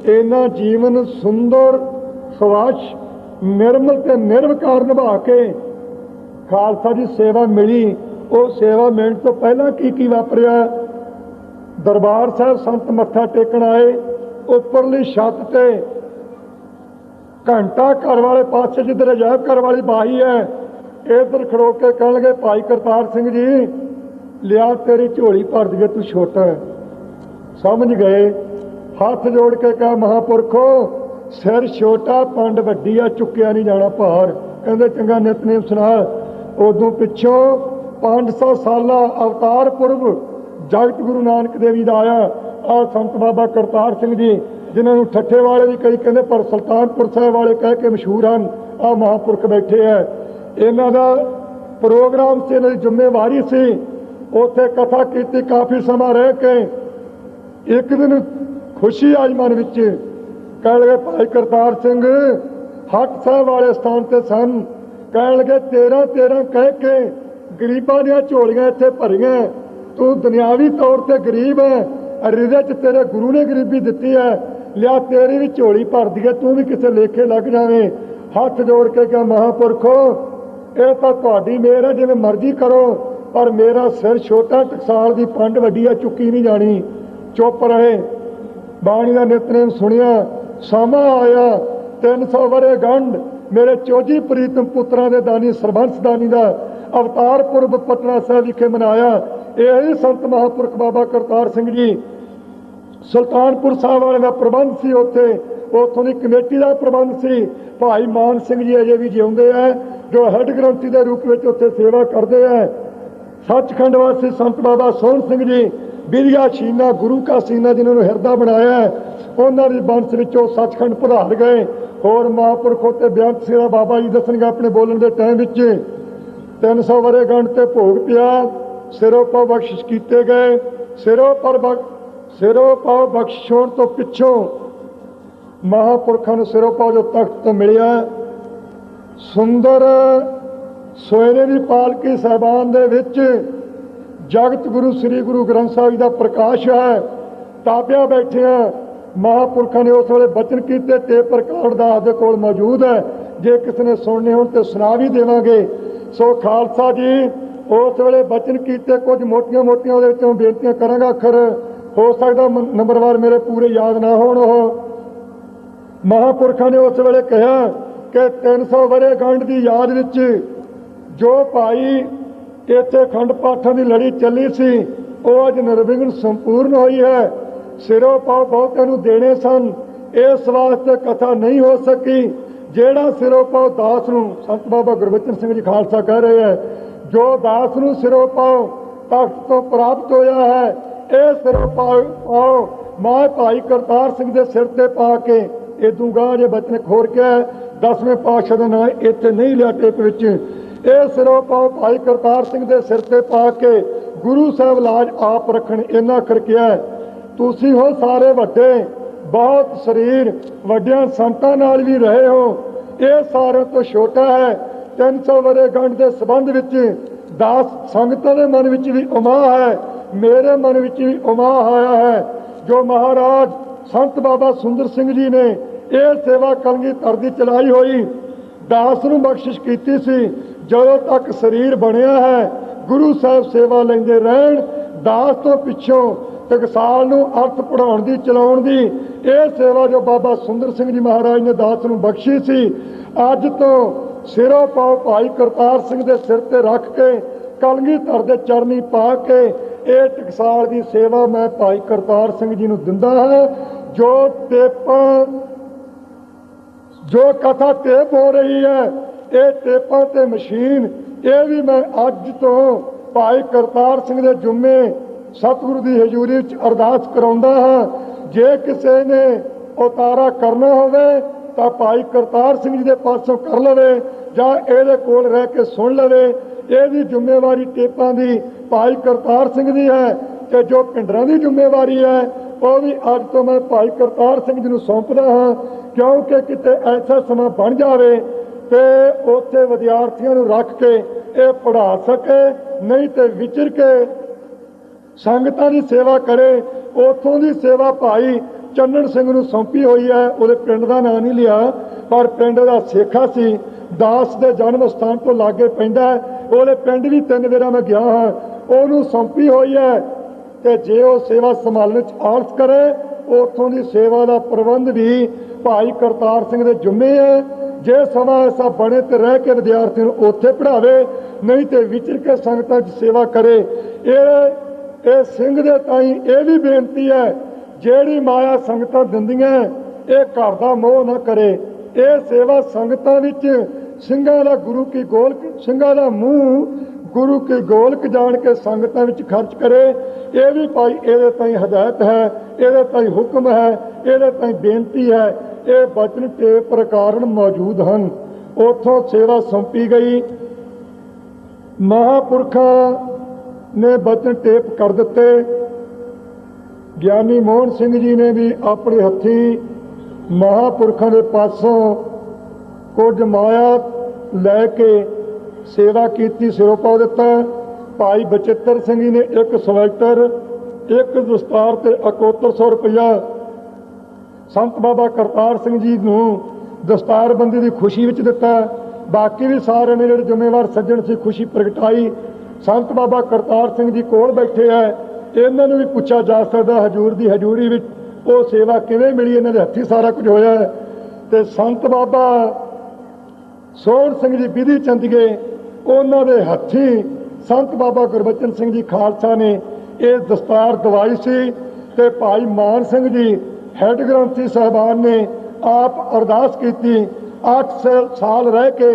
ਇਹਨਾਂ ਜੀਵਨ ਸੁੰਦਰ, ਸਵਾਸ਼, ਨਿਰਮਲ ਤੇ ਨਿਰਵਕਾਰ ਨਿਭਾ ਕੇ ਖਾਲਸਾ ਦੀ ਸੇਵਾ ਮਿਲੀ। ਉਹ ਸੇਵਾ ਮਿਲਣ ਤੋਂ ਪਹਿਲਾਂ ਕੀ ਕੀ ਵਾਪਰਿਆ? ਦਰਬਾਰ ਸਾਹਿਬ ਸੰਤ ਮੱਥਾ ਟੇਕਣ ਆਏ। ਉੱਪਰਲੀ ਛੱਤ ਤੇ ਘੰਟਾ ਘਰ ਵਾਲੇ ਪਾਸੇ ਜਿੱਧਰ ਅਜਾਇਬ ਘਰ ਵਾਲੀ ਬਾਹੀ ਹੈ, ਇਧਰ ਖੜੋ ਕੇ ਕਹਿਣਗੇ, ਭਾਈ ਕਰਤਾਰ ਸਿੰਘ ਜੀ, ਲਿਆ ਤੇਰੀ ਝੋਲੀ ਭਰ ਦਈਏ, ਤੂੰ ਛੋਟਾ ਸਮਝ ਗਏ। ਹੱਥ ਜੋੜ ਕੇ ਕਹਾ ਮਹਾਪੁਰਖੋ, ਸਿਰ ਛੋਟਾ, ਪੰਡ ਵੱਡੀ ਆ ਚੁੱਕਿਆ ਨਹੀਂ ਜਾਣਾ ਭਾਰ। ਕਹਿੰਦੇ ਚੰਗਾ ਨਿਤਨੇਮ ਸੁਣਾ, ਉਦੋਂ ਪਿੱਛੋਂ 500 ਸਾਲਾ ਅਵਤਾਰ ਪੁਰਬ ਜਗਤ ਗੁਰੂ ਨਾਨਕ ਦੇਵ ਜੀ ਦਾ ਆਇਆ। ਆ ਸੰਤ ਬਾਬਾ ਕਰਤਾਰ ਸਿੰਘ ਜੀ, ਜਿਨ੍ਹਾਂ ਨੂੰ ਠੱਠੇ ਵਾਲੇ ਵੀ ਕਈ ਕਹਿੰਦੇ, ਪਰ ਸੁਲਤਾਨਪੁਰ ਸਾਹਿਬ ਵਾਲੇ ਕਹਿ ਕੇ ਮਸ਼ਹੂਰ ਹਨ। ਆ ਮਹਾਪੁਰਖ ਬੈਠੇ ਆ। ਇਹਨਾਂ ਦਾ ਪ੍ਰੋਗਰਾਮ ਸੀ, ਇਹਨਾਂ ਦੀ ਜ਼ਿੰਮੇਵਾਰੀ ਸੀ। ਉੱਥੇ ਕਥਾ ਕੀਤੀ, ਕਾਫੀ ਸਮਾਂ ਰਹਿ ਕੇ ਇੱਕ ਦਿਨ ਖੁਸ਼ੀ ਆਈ ਮਨ ਵਿੱਚ। ਕਹਿਣ ਲੱਗੇ, ਭਾਈ ਕਰਤਾਰ ਸਿੰਘ ਹੱਟ ਸਾਹਿਬ ਵਾਲੇ ਸਥਾਨ ਤੇ ਸਨ। ਕਹਿਣ ਲੱਗੇ, ਤੇਰਾ ਤੇਰਾ ਕਹਿ ਕੇ ਗਰੀਬਾਂ ਦੀਆਂ ਝੋਲੀਆਂ ਇੱਥੇ ਭਰੀਆਂ। ਤੂੰ ਦੁਨਿਆਵੀ ਤੌਰ ਤੇ ਗਰੀਬ ਹੈ ਰਿਜ਼ਕ ਚ ਤੇਰੇ ਗੁਰੂ ਨੇ ਗਰੀਬੀ ਦਿੱਤੀ ਹੈ ਲਿਆ ਤੇਰੀ ਵੀ ਝੋਲੀ ਭਰ ਦਈਏ, ਤੂੰ ਵੀ ਕਿਸੇ ਲੇਖੇ ਲੱਗ ਜਾਵੇਂ। ਹੱਥ ਜੋੜ ਕੇ ਕਿਹਾ, ਮਹਾਪੁਰਖੋ, ਇਹ ਤਾਂ ਤੁਹਾਡੀ ਮਿਹਰ ਹੈ ਜਿਵੇਂ ਮਰਜ਼ੀ ਕਰੋ, ਪਰ ਮੇਰਾ ਸਿਰ ਛੋਟਾ ਟਕਸਾਲ ਦੀ ਪੰਡ ਵੱਡੀ ਆ ਚੁੱਕੀ ਨਹੀਂ ਜਾਣੀ। ਚੁੱਪ ਰਹੇ। ਬਾਣੀ ਦਾ ਨਿਤਨੇਮ ਸੁਣਿਆ, ਸਮਾਂ ਆਇਆ 300 ਵਰੇ ਗੰਢ, ਮੇਰੇ ਚੋਜੀ ਪ੍ਰੀਤਮ ਪੁੱਤਰਾਂ ਦੇ ਦਾਨੀ ਸਰਬੰਸ ਦਾਨੀ ਦਾ ਅਵਤਾਰ ਪੁਰਬ ਪਟਨਾ ਸਾਹਿਬ ਵਿਖੇ ਮਨਾਇਆ। ਇਹ ਹੀ ਸੰਤ ਮਹਾਪੁਰਖ ਬਾਬਾ ਕਰਤਾਰ ਸਿੰਘ ਜੀ, ਸੁਲਤਾਨਪੁਰ ਸਾਹਿਬ ਵਾਲੇ ਦਾ ਪ੍ਰਬੰਧ ਸੀ ਉੱਥੇ। ਉੱਥੋਂ ਦੀ ਕਮੇਟੀ ਦਾ ਪ੍ਰਬੰਧ ਸੀ। ਭਾਈ ਮਾਨ ਸਿੰਘ ਜੀ ਅਜੇ ਵੀ ਜਿਉਂਦੇ ਆ, ਜੋ ਹੈੱਡ ਗ੍ਰੰਥੀ ਦੇ ਰੂਪ ਵਿੱਚ ਉੱਥੇ ਸੇਵਾ ਕਰਦੇ ਆ। ਸੱਚਖੰਡ ਵਾਸੀ ਸੰਤ ਬਾਬਾ ਸੋਹਣ ਸਿੰਘ ਜੀ ਬਿਰਿਆ ਸ਼ੀਨਾ ਗੁਰੂ ਕਾ ਸੀਨਾ ਜਿਨ੍ਹਾਂ ਨੂੰ ਹਿਰਦਾ ਬਣਾਇਆ ਹੈ, ਉਹਨਾਂ ਦੀ ਬੰਸ ਵਿੱਚੋਂ ਸੱਚਖੰਡ ਪਧਾਰ ਗਏ। ਹੋਰ ਮਹਾਂਪੁਰਖੋਂ ਤੇ ਬਿਆੰਤ ਸੇਵਾ ਬਾਬਾ ਜੀ ਦੱਸਣਗੇ ਆਪਣੇ ਬੋਲਣ ਦੇ ਟਾਈਮ ਵਿੱਚ। 300 ਵਰੇ ਗੰਢ ਤੇ ਭੋਗ ਪਿਆ ਸਿਰੋਂ ਪਾ ਬਖਸ਼ਿਸ਼ ਕੀਤੇ ਗਏ। ਸਿਰੋਂ ਪਰ ਬਖ ਸਿਰੋਂ ਪਾ ਬਖਸ਼ਿਸ਼ ਹੋਣ ਤੋਂ ਪਿੱਛੋਂ ਮਹਾਂਪੁਰਖਾਂ ਨੂੰ ਸਿਰੋਂ ਪਾ ਜੋ ਤਖਤ ਤੋਂ ਮਿਲਿਆ ਸੁੰਦਰ ਸੋਇਨੇ ਦੀ ਪਾਲਕੀ ਸਹਿਬਾਨ ਦੇ ਵਿੱਚ ਜਗਤ ਗੁਰੂ, ਸ੍ਰੀ ਗੁਰੂ ਗ੍ਰੰਥ ਸਾਹਿਬ ਜੀ ਦਾ ਪ੍ਰਕਾਸ਼ ਹੈ। ਤਾਪਿਆ ਬੈਠਿਆ ਮਹਾਪੁਰਖਾਂ ਨੇ ਉਸ ਵੇਲੇ ਬਚਨ ਕੀਤੇ ਟੇਪ ਰਿਕਾਰਡ ਦਾ ਆਪਦੇ ਕੋਲ ਮੌਜੂਦ ਹੈ। ਜੇ ਕਿਸੇ ਨੇ ਸੁਣਨੇ ਹੋਣ ਤੇ ਸੁਣਾ ਵੀ ਦੇਵਾਂਗੇ। ਸੋ ਖਾਲਸਾ ਜੀ, ਉਸ ਵੇਲੇ ਬਚਨ ਕੀਤੇ, ਕੁਝ ਮੋਟੀਆਂ ਮੋਟੀਆਂ ਉਹਦੇ ਵਿੱਚੋਂ ਬੇਨਤੀਆਂ ਕਰਾਂਗਾ। ਅੱਖਰ ਹੋ ਸਕਦਾ ਮ- ਨੰਬਰਵਾਰ ਮੇਰੇ ਪੂਰੇ ਯਾਦ ਨਾ ਹੋਣ ਉਹ। ਮਹਾਪੁਰਖਾਂ ਨੇ ਉਸ ਵੇਲੇ ਕਿਹਾ ਕਿ 300 ਵਰੇ ਗੰਢ ਦੀ ਯਾਦ ਵਿੱਚ ਜੋ ਭਾਈ ਇੱਥੇ ਖੰਡ ਪਾਠਾਂ ਦੀ ਲੜੀ ਚੱਲੀ ਸੀ। ਉਹ ਅੱਜ ਨਿਰਵਿਘਨ ਸੰਪੂਰਨ ਹੋਈ ਹੈ। ਸਿਰੋਂ ਪਾਉ ਬਹੁਤਿਆਂ ਨੂੰ ਦੇਣੇ ਸਨ। ਇਸ ਵਾਸਤੇ ਕਥਾ ਨਹੀਂ ਹੋ ਸਕੀ। ਜਿਹੜਾ ਸਿਰੋਂ ਪਾਉ ਦਾਸ ਨੂੰ, ਸੰਤ ਬਾਬਾ ਗੁਰਬਚਨ ਸਿੰਘ ਜੀ ਖਾਲਸਾ ਕਹਿ ਰਹੇ ਹੈ, ਜੋ ਦਾਸ ਨੂੰ ਸਿਰੋਂ ਪਾਉ ਤਖਤ ਤੋਂ ਪ੍ਰਾਪਤ ਹੋਇਆ ਹੈ, ਇਹ ਸਿਰੋਂ ਪਾਉ ਪਾਉ ਮਾਂ ਭਾਈ ਕਰਤਾਰ ਸਿੰਘ ਦੇ ਸਿਰ ਤੇ ਪਾ ਕੇ ਇਹ ਦੂੰਗਾ ਜੇ ਬਚਨ ਖੋਰ ਕੇ ਦਸਵੇਂ ਪਾਤਸ਼ਾਹ ਦਾ ਨਾਂ ਇੱਥੇ ਨਹੀਂ ਲਿਆ ਟੇਪ ਵਿੱਚ। ਇਹ ਸਿਰੋਂ ਪਾਉ ਭਾਈ ਕਰਤਾਰ ਸਿੰਘ ਦੇ ਸਿਰ ਤੇ ਪਾ ਕੇ ਗੁਰੂ ਸਾਹਿਬ ਲਾਜ ਆਪ ਰੱਖਣ ਇਹਨਾਂ ਕਰ ਤੁਸੀਂ ਹੋ ਸਾਰੇ ਵੱਡੇ, ਬਹੁਤ ਸਰੀਰ, ਵੱਡਿਆਂ ਸੰਤਾਂ ਨਾਲ ਵੀ ਰਹੇ ਹੋ। ਇਹ ਸਾਰਿਆਂ ਤੋਂ ਛੋਟਾ ਹੈ। 300 ਵਰੇ ਗੰਢ ਦੇ ਸੰਬੰਧ ਵਿੱਚ ਦਾਸ ਸੰਗਤਾਂ ਦੇ ਮਨ ਵਿੱਚ ਵੀ ਉਮਾ ਹੈ। ਮੇਰੇ ਮਨ ਵਿੱਚ ਵੀ ਉਮਾ ਆਇਆ ਹੈ। ਜੋ ਮਹਾਰਾਜ ਸੰਤ ਬਾਬਾ ਸੁੰਦਰ ਸਿੰਘ ਜੀ ਨੇ ਇਹ ਸੇਵਾ ਕਲਗੀ ਧਰਦੀ ਚਲਾਈ ਹੋਈ, ਦਾਸ ਨੂੰ ਬਖਸ਼ਿਸ਼ ਕੀਤੀ ਸੀ। ਜਦੋਂ ਤੱਕ ਸਰੀਰ ਬਣਿਆ ਹੈ, ਗੁਰੂ ਸਾਹਿਬ ਸੇਵਾ ਲੈਂਦੇ ਰਹਿਣ, ਦਾਸ ਤੋਂ ਪਿੱਛੋਂ ਟਕਸਾਲ ਨੂੰ ਅਰਥ ਪੜਾਉਣ ਦੀ, ਚਲਾਉਣ ਦੀ, ਇਹ ਸੇਵਾ ਜੋ ਬਾਬਾ ਸੁੰਦਰ ਸਿੰਘ ਜੀ ਮਹਾਰਾਜ ਨੇ ਦਾਸ ਨੂੰ ਬਖਸ਼ੀ ਸੀ, ਅੱਜ ਤੋਂ ਸਿਰੋਂ ਪਾਉ ਭਾਈ ਕਰਤਾਰ ਸਿੰਘ ਦੇ ਸਿਰ ਤੇ ਰੱਖ ਕੇ ਕਲਗੀਧਰ ਦੇ ਚਰਨੀ ਪਾ ਕੇ, ਇਹ ਟਕਸਾਲ ਦੀ ਸੇਵਾ ਮੈਂ ਭਾਈ ਕਰਤਾਰ ਸਿੰਘ ਜੀ ਨੂੰ ਦਿੰਦਾ ਹਾਂ, ਜੋ ਟੇਪਾਂ ਜੋ ਕਥਾ ਟੇਪ ਹੋ ਰਹੀ ਹੈ ਇਹ ਟੇਪਾਂ ਤੇ ਮਸ਼ੀਨ, ਇਹ ਵੀ ਮੈਂ ਅੱਜ ਤੋਂ ਭਾਈ ਕਰਤਾਰ ਸਿੰਘ ਦੇ ਜੁਮੇ ਸਤਿਗੁਰੂ ਦੀ ਹਜ਼ੂਰੀ ਵਿੱਚ ਅਰਦਾਸ ਕਰਾਉਂਦਾ ਹਾਂ, ਜੇ ਕਿਸੇ ਨੇ ਉਤਾਰਾ ਕਰਨਾ ਹੋਵੇ ਤਾਂ ਭਾਈ ਕਰਤਾਰ ਸਿੰਘ ਜੀ ਦੇ ਪਾਸੋਂ ਕਰ ਲਵੇ ਜਾਂ ਇਹਦੇ ਕੋਲ ਰਹਿ ਕੇ ਸੁਣ ਲਵੇ। ਇਹਦੀ ਜ਼ਿੰਮੇਵਾਰੀ ਟੇਪਾਂ ਦੀ ਭਾਈ ਕਰਤਾਰ ਸਿੰਘ ਦੀ ਹੈ ਤੇ ਜੋ ਪਿੰਡਰਾਂ ਦੀ ਜ਼ਿੰਮੇਵਾਰੀ ਹੈ, ਉਹ ਵੀ ਅੱਜ ਤੋਂ ਮੈਂ ਭਾਈ ਕਰਤਾਰ ਸਿੰਘ ਜੀ ਨੂੰ ਸੌਂਪਦਾ ਹਾਂ, ਕਿਉਂਕਿ ਕਿਤੇ ਐਸਾ ਸਮਾਂ ਬਣ ਜਾਵੇ ਤੇ ਉੱਥੇ ਵਿਦਿਆਰਥੀਆਂ ਨੂੰ ਰੱਖ ਕੇ ਇਹ ਪੜ੍ਹਾ ਸਕੇ, ਨਹੀਂ ਤੇ ਵਿਚਰ ਕੇ ਸੰਗਤਾਂ ਦੀ ਸੇਵਾ ਕਰੇ। ਉਥੋਂ ਦੀ ਸੇਵਾ ਭਾਈ ਚੰਨਣ ਸਿੰਘ ਨੂੰ ਸੌਂਪੀ ਹੋਈ ਹੈ, ਉਹਦੇ ਪਿੰਡ ਦਾ ਨਾਂ ਨਹੀਂ ਲਿਆ, ਪਰ ਪਿੰਡ ਦਾ ਸੇਖਾ ਸੀ। ਦਾਸ ਦੇ ਜਨਮ ਸਥਾਨ ਤੋਂ ਲਾਗੇ ਪੈਂਦਾ ਹੈ। ਉਹਦੇ ਪਿੰਡ ਵੀ ਤਿੰਨ ਵਾਰਾਂ ਮੈਂ ਗਿਆ ਹਾਂ। ਉਹਨੂੰ ਸੌਂਪੀ ਹੋਈ ਹੈ ਤੇ ਜੇ ਉਹ ਸੇਵਾ ਸੰਭਾਲਣ ਚ ਆਲਸ ਕਰੇ, ਉਥੋਂ ਦੀ ਸੇਵਾ ਦਾ ਪ੍ਰਬੰਧ ਵੀ ਭਾਈ ਕਰਤਾਰ ਸਿੰਘ ਦੇ ਜੁੰਮੇ ਹੈ। ਜੇ ਸਮਾਂ ਐਸਾ ਬਣੇ ਤੇ ਰਹਿ ਕੇ ਵਿਦਿਆਰਥੀ ਨੂੰ ਉੱਥੇ ਪੜ੍ਹਾਵੇ, ਨਹੀਂ ਤੇ ਵਿਚਰ ਕੇ ਸੰਗਤਾਂ 'ਚ ਸੇਵਾ ਕਰੇ। ਇਹ ਇਹ ਸਿੰਘ ਦੇ ਤਾਈ ਇਹ ਵੀ ਬੇਨਤੀ ਹੈ, ਜਿਹੜੀ ਮਾਇਆ ਸੰਗਤਾਂ ਦਿੰਦੀਆਂ, ਇਹ ਘਰ ਦਾ ਮੋਹ ਨਾ ਕਰੇ। ਇਹ ਸੇਵਾ ਸੰਗਤਾਂ ਵਿੱਚ ਸਿੰਘਾਂ ਦਾ ਗੁਰੂ ਕੀ ਗੋਲਕ, ਸਿੰਘਾਂ ਦਾ ਮੂੰਹ ਗੁਰੂ ਕੀ ਗੋਲਕ ਜਾਣ ਕੇ ਸੰਗਤਾਂ ਵਿੱਚ ਖਰਚ ਕਰੇ। ਇਹ ਵੀ ਭਾਈ ਇਹਦੇ ਤਾਈ ਹਦਾਇਤ ਹੈ, ਇਹਦੇ ਤਾਈ ਹੁਕਮ ਹੈ, ਇਹਦੇ ਤਾਈ ਬੇਨਤੀ ਹੈ ਇਹ ਬਚਨ ਤੇ ਪ੍ਰਕਾਰਨ ਮੌਜੂਦ ਹਨ। ਉਥੋਂ ਸੇਵਾ ਸੌਂਪੀ ਗਈ। ਮਹਾਪੁਰਖਾਂ ਨੇ ਬਚਨ ਟੇਪ ਕਰ ਦਿੱਤੇ। ਗਿਆਨੀ ਮੋਹਨ ਸਿੰਘ ਜੀ ਨੇ ਵੀ ਆਪਣੇ ਹੱਥੀ ਮਹਾਪੁਰਖਾਂ ਦੇ ਪਾਸੋਂ ਕੁਝ ਮਾਇਆ ਲੈ ਕੇ ਸੇਵਾ ਕੀਤੀ, ਸਿਰੋਂ ਪਾ ਦਿੱਤਾ। ਭਾਈ ਬਚਿੱਤਰ ਸਿੰਘ ਜੀ ਨੇ ਇੱਕ ਸਵੈਟਰ, ਇੱਕ ਦਸਤਾਰ ਤੇ 7100 ਰੁਪਇਆ ਸੰਤ ਬਾਬਾ ਕਰਤਾਰ ਸਿੰਘ ਜੀ ਨੂੰ ਦਸਤਾਰਬੰਦੀ ਦੀ ਖੁਸ਼ੀ ਵਿੱਚ ਦਿੱਤਾ। ਬਾਕੀ ਵੀ ਸਾਰਿਆਂ ਨੇ ਜਿਹੜੇ ਜ਼ਿੰਮੇਵਾਰ ਸੱਜਣ ਸੀ, ਖੁਸ਼ੀ ਪ੍ਰਗਟਾਈ। ਸੰਤ ਬਾਬਾ ਕਰਤਾਰ ਸਿੰਘ ਜੀ ਕੋਲ ਬੈਠੇ ਆ। ਇਹਨਾਂ ਨੂੰ ਵੀ ਪੁੱਛਿਆ ਜਾ ਸਕਦਾ, ਹਜੂਰ ਦੀ ਹਜੂਰੀ ਵਿੱਚ ਉਹ ਸੇਵਾ ਕਿਵੇਂ ਮਿਲੀ? ਇਹਨਾਂ ਦੇ ਹੱਥੀ ਸਾਰਾ ਕੁਝ ਹੋਇਆ। ਹੈ ਤੇ ਸੰਤ ਬਾਬਾ ਸੋਹਣ ਸਿੰਘ ਜੀ ਵਿਧੀ ਚੰਦਗੇ ਉਹਨਾਂ ਦੇ ਹੱਥੀ ਸੰਤ ਬਾਬਾ ਗੁਰਬਚਨ ਸਿੰਘ ਜੀ ਖਾਲਸਾ ਨੇ ਇਹ ਦਸਤਾਰ ਦਵਾਈ ਸੀ। ਤੇ ਭਾਈ ਮਾਨ ਸਿੰਘ ਜੀ ਹੈੱਡ ਗ੍ਰੰਥੀ ਸਾਹਿਬਾਨ ਨੇ ਆਪ ਅਰਦਾਸ ਕੀਤੀ 8 ਸਾਲ ਰਹਿ ਕੇ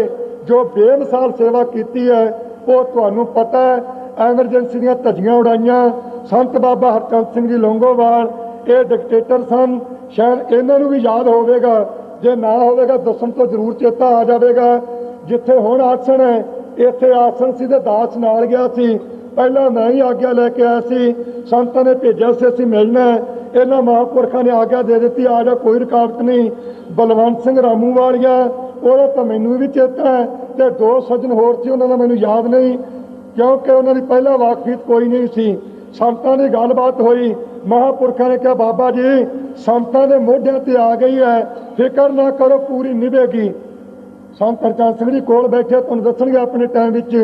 ਜੋ ਬੇਮਿਸਾਲ ਸੇਵਾ ਕੀਤੀ ਹੈ, ਉਹ ਤੁਹਾਨੂੰ ਪਤਾ ਹੈ, ਐਮਰਜੈਂਸੀ ਦੀਆਂ ਧੱਜੀਆਂ ਉਡਾਈਆਂ, ਸੰਤ ਬਾਬਾ ਹਰਚੰਦ ਸਿੰਘ ਜੀ ਲੌਂਗੋਵਾਲ, ਇਹ ਡਿਕਟੇਟਰ ਸਨ, ਸ਼ਾਇਦ ਇਹਨਾਂ ਨੂੰ ਵੀ ਯਾਦ ਹੋਵੇਗਾ, ਜੇ ਨਾ ਹੋਵੇਗਾ ਦੱਸਣ ਤੋਂ ਜ਼ਰੂਰ ਚੇਤਾ ਆ ਜਾਵੇਗਾ, ਜਿੱਥੇ ਹੁਣ ਆਸਣ ਹੈ, ਇੱਥੇ ਆਸਣ ਸੀ ਤੇ ਦਾਸ ਨਾਲ ਗਿਆ ਸੀ, ਪਹਿਲਾਂ ਮੈਂ ਹੀ ਆਗਿਆ ਲੈ ਕੇ ਆਇਆ ਸੀ, ਸੰਤਾਂ ਨੇ ਭੇਜਿਆ ਸੀ ਅਸੀਂ ਮਿਲਣਾ ਇਹਨਾਂ ਮਹਾਂਪੁਰਖਾਂ ਨੇ ਆਗਿਆ ਦੇ ਦਿੱਤੀ, ਆ ਜਾ ਕੋਈ ਰੁਕਾਵਟ ਨਹੀਂ। ਬਲਵੰਤ ਸਿੰਘ ਰਾਮੂ ਵਾਲੀਆ, ਉਹਦਾ ਤਾਂ ਮੈਨੂੰ ਵੀ ਚੇਤਾ ਹੈ ਤੇ ਦੋ ਸੱਜਣ ਹੋਰ ਸੀ, ਉਹਨਾਂ ਦਾ ਮੈਨੂੰ ਯਾਦ ਨਹੀਂ, ਕਿਉਂਕਿ ਉਹਨਾਂ ਦੀ ਪਹਿਲਾਂ ਵਾਕਫੀਤ ਕੋਈ ਨਹੀਂ ਸੀ। ਸੰਤਾਂ ਦੀ ਗੱਲਬਾਤ ਹੋਈ, ਮਹਾਪੁਰਖਾਂ ਨੇ ਕਿਹਾ, ਬਾਬਾ ਜੀ, ਸੰਤਾਂ ਦੇ ਮੋਢਿਆਂ ਤੇ ਆ ਗਈ ਹੈ, ਫਿਕਰ ਨਾ ਕਰੋ, ਪੂਰੀ ਨਿਭੇਗੀ। ਸੰਤ ਹਰਚੰਦ ਸਿੰਘ ਜੀ ਕੋਲ ਬੈਠੇ, ਤੁਹਾਨੂੰ ਦੱਸਣਗੇ ਆਪਣੇ ਟਾਈਮ ਵਿੱਚ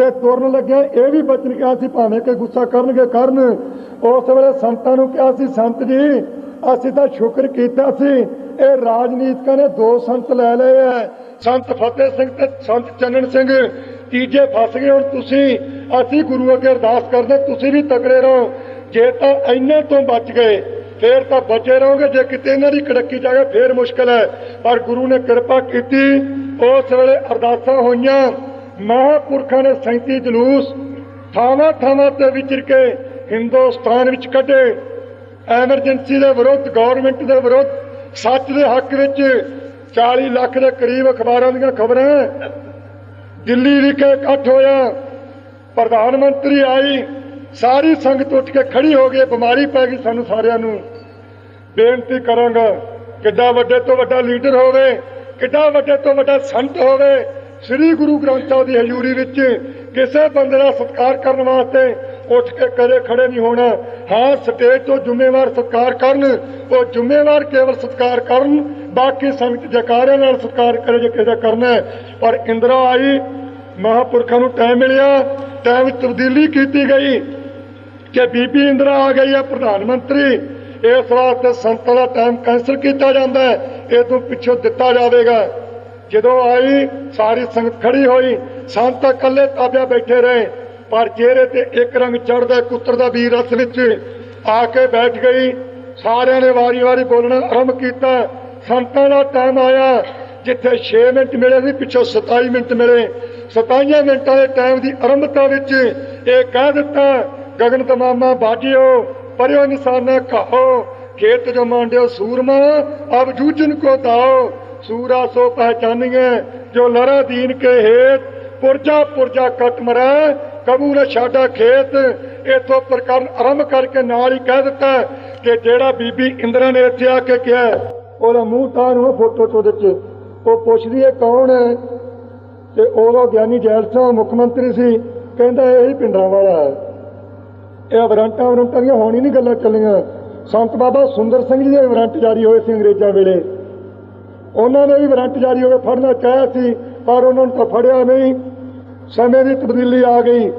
ਤੇ ਤੁਰਨ ਲੱਗਿਆ ਇਹ ਵੀ ਬਚਨ ਕਿਹਾ ਸੀ ਭਾਵੇਂ ਕਿ ਗੁੱਸਾ ਕਰਨਗੇ ਕਰਨ। ਉਸ ਵੇਲੇ ਸੰਤਾਂ ਨੂੰ ਕਿਹਾ ਸੀ, ਸੰਤ ਜੀ, ਅਸੀਂ ਤਾਂ ਸ਼ੁਕਰ ਕੀਤਾ ਸੀ, ਇਹ ਰਾਜਨੀਤਿਕਾਂ ਨੇ ਦੋ ਸੰਤ ਲੈ ਲਏ ਐ। ਸੰਤ ਫਤਿਹ ਸਿੰਘ ਤੇ ਸੰਤ ਚੰਨਣ ਸਿੰਘ, ਤੀਜੇ ਫਸ ਗਏ ਹੁਣ ਤੁਸੀਂ। ਅਸੀਂ ਗੁਰੂ ਅੱਗੇ ਅਰਦਾਸ ਕਰਦੇ, ਤੁਸੀਂ ਵੀ ਤਕੜੇ ਰਹੋ। ਜੇ ਤਾਂ ਇੰਨੇ ਤੋਂ ਬਚ ਗਏ, ਫੇਰ ਤਾਂ ਬਚੇ ਰਹੋਗੇ। ਜੇ ਕਿਤੇ ਇਹਨਾਂ ਦੀ ਕੜੱਕੀ ਜਾਵੇ ਫੇਰ ਮੁਸ਼ਕਲ ਹੈ ਪਰ ਗੁਰੂ ਨੇ ਕਿਰਪਾ ਕੀਤੀ, ਉਸ ਵੇਲੇ ਅਰਦਾਸਾਂ ਹੋਈਆਂ। ਮਹਾਪੁਰਖਾਂ ਨੇ 37 ਜਲੂਸ ਥਾਵਾਂ ਥਾਵਾਂ ਤੇ ਵਿਚਰ ਕੇ ਹਿੰਦੁਸਤਾਨ ਵਿੱਚ ਕੱਢੇ। ਐਮਰਜੈਂਸੀ ਦੇ ਵਿਰੁੱਧ ਗਵਰਨਮੈਂਟ ਦੇ ਵਿਰੁੱਧ, ਸੱਚ ਦੇ ਹੱਕ ਵਿੱਚ 40 ਲੱਖ ਦੇ ਕਰੀਬ ਅਖਬਾਰਾਂ ਦੀਆਂ ਖਬਰਾਂ। ਦਿੱਲੀ ਵਿਖੇ ਇਕੱਠ ਹੋਇਆ। ਪ੍ਰਧਾਨ ਮੰਤਰੀ ਆਈ। ਸਾਰੀ ਸੰਗਤ ਉੱਠ ਕੇ ਖੜੀ ਹੋ ਗਈ। ਬਿਮਾਰੀ ਪੈ ਗਈ ਸਾਨੂੰ ਸਾਰਿਆਂ ਨੂੰ। ਬੇਨਤੀ ਕਰਾਂਗਾ, ਕਿੱਡਾ ਵੱਡੇ ਤੋਂ ਵੱਡਾ ਲੀਡਰ ਹੋਵੇ, ਕਿੱਡਾ ਵੱਡੇ ਤੋਂ ਵੱਡਾ ਸੰਤ ਹੋਵੇ ਸ੍ਰੀ ਗੁਰੂ ਗ੍ਰੰਥ ਸਾਹਿਬ ਦੀ ਹਜ਼ੂਰੀ ਵਿੱਚ ਕਿਸੇ ਬੰਦੇ ਦਾ ਸਤਿਕਾਰ ਕਰਨ ਵਾਸਤੇ ਉੱਠ ਕੇ ਕਦੇ ਖੜੇ ਨਹੀਂ ਹੋਣਾ। ਹਾਂ, ਸਟੇਜ ਤੋਂ ਜ਼ਿੰਮੇਵਾਰ ਸਤਿਕਾਰ ਕਰਨ, ਉਹ ਜ਼ਿੰਮੇਵਾਰ ਕੇਵਲ ਸਤਿਕਾਰ ਕਰਨ, ਬਾਕੀ ਸੰਗਤ ਜਕਾਰਿਆਂ ਨਾਲ ਸਤਿਕਾਰ ਕਰੇ ਜੇ ਕਿਸੇ ਦਾ ਕਰਨਾ ਪਰ ਇੰਦਰਾ ਆਈ, ਮਹਾਪੁਰਖਾਂ ਨੂੰ ਟਾਈਮ ਮਿਲਿਆ, ਟਾਈਮ ਤਬਦੀਲੀ ਕੀਤੀ ਗਈ ਕਿ ਬੀਬੀ ਇੰਦਰਾ ਆ ਗਈ ਹੈ, ਪ੍ਰਧਾਨ ਮੰਤਰੀ। ਇਸ ਵਾਸਤੇ ਸੰਤਾਂ ਦਾ ਟਾਈਮ ਕੈਂਸਲ ਕੀਤਾ ਜਾਂਦਾ ਹੈ, ਇਹ ਤੋਂ ਪਿੱਛੋਂ ਦਿੱਤਾ ਜਾਵੇਗਾ। ਜਦੋਂ ਆਈ, ਸਾਰੀ ਸੰਗਤ ਖੜੀ ਹੋਈ। ਸੰਤ ਤਾਂ ਇਕੱਲੇ ਤਾਬਿਆ ਬੈਠੇ ਰਹੇ। ਪਰ ਚਿਹਰੇ ਤੇ ਇੱਕ ਰੰਗ ਚੜਦਾ ਕੁੱਤਰ ਦਾ ਵੀਰ ਰਸ ਵਿੱਚ ਆ ਕੇ ਬੈਠ ਗਈ। ਸਾਰਿਆਂ ਨੇ ਵਾਰੀ-ਵਾਰੀ ਬੋਲਣਾ ਆਰੰਭ ਕੀਤਾ। ਸੰਤਾਂ ਦਾ ਟਾਈਮ ਆਇਆ, ਜਿੱਥੇ 6 ਮਿੰਟ ਮਿਲੇ ਸੀ, ਪਿੱਛੋਂ 27 ਮਿੰਟ ਮਿਲੇ। 27 ਮਿੰਟਾਂ ਦੇ ਟਾਈਮ ਦੀ ਆਰੰਭਤਾ ਵਿੱਚ ਇਹ ਕਹਿ ਦਿੱਤਾ, ਗਗਨ ਤਮਾਮਾ ਬਾਜਿਓ, ਪਰਿਓ ਨਿਸ਼ਾਨਾ ਕਹੋ ਖੇਤ ਜੋ ਮਾਂਡਿਓ ਸੂਰਮਾ ਅਬ ਜੂਝਨ ਕੋ ਦਾਓ। ਸੂਰਾ ਸੋ ਪਹਿਚਾਨੀਏ, ਜੋ ਲੜਾ ਦੀਨ ਕੇ ਹੇਤ, ਪੁਰਜਾ ਪੁਰਜਾ ਕਟ ਮਰੈ ਕਬੂ ਨ ਖੇਤ। ਇਥੋਂ ਪ੍ਰਕਰਨ ਆਰੰਭ ਕਰਕੇ ਨਾਲ ਹੀ ਕਹਿ ਦਿੱਤਾ ਕਿ ਜਿਹੜਾ ਬੀਬੀ ਇੰਦਰਾ ਨੇ ਇੱਥੇ ਆ ਕੇ ਕਿਹਾ ਉਹਦਾ ਮੂੰਹ ਤਾਂ ਨੂੰ ਫੋਟੋ ਚ ਉਹਦੇ ਉਹ ਪੁੱਛਦੀ ਹੈ, ਕੌਣ ਹੈ? ਤੇ ਉਦੋਂ ਗਿਆਨੀ ਜੈਲ ਸਿੰਘ ਮੁੱਖ ਮੰਤਰੀ ਸੀ, ਕਹਿੰਦਾ ਇਹ ਹੀ ਪਿੰਡਾਂ ਵਾਲਾ ਹੈ। ਇਹ ਵਰੰਟਾਂ ਵਰੰਟਾਂ ਦੀਆਂ ਹੋਣੀ ਨਹੀਂ ਗੱਲਾਂ ਚੱਲੀਆਂ। ਸੰਤ ਬਾਬਾ ਸੁੰਦਰ ਸਿੰਘ ਜੀ ਦੇ ਵਰੰਟ ਜਾਰੀ ਹੋਏ ਸੀ ਅੰਗਰੇਜ਼ਾਂ ਵੇਲੇ। ਉਹਨਾਂ ਨੇ ਵੀ ਵਾਰੰਟ ਜਾਰੀ ਹੋਏ ਫੜਨਾ ਚਾਹਿਆ ਸੀ, ਪਰ ਉਹਨਾਂ ਨੂੰ ਤਾਂ ਫੜਿਆ ਨਹੀਂ। ਸਮੇਂ ਦੀ ਤਬਦੀਲੀ ਆ ਗਈ।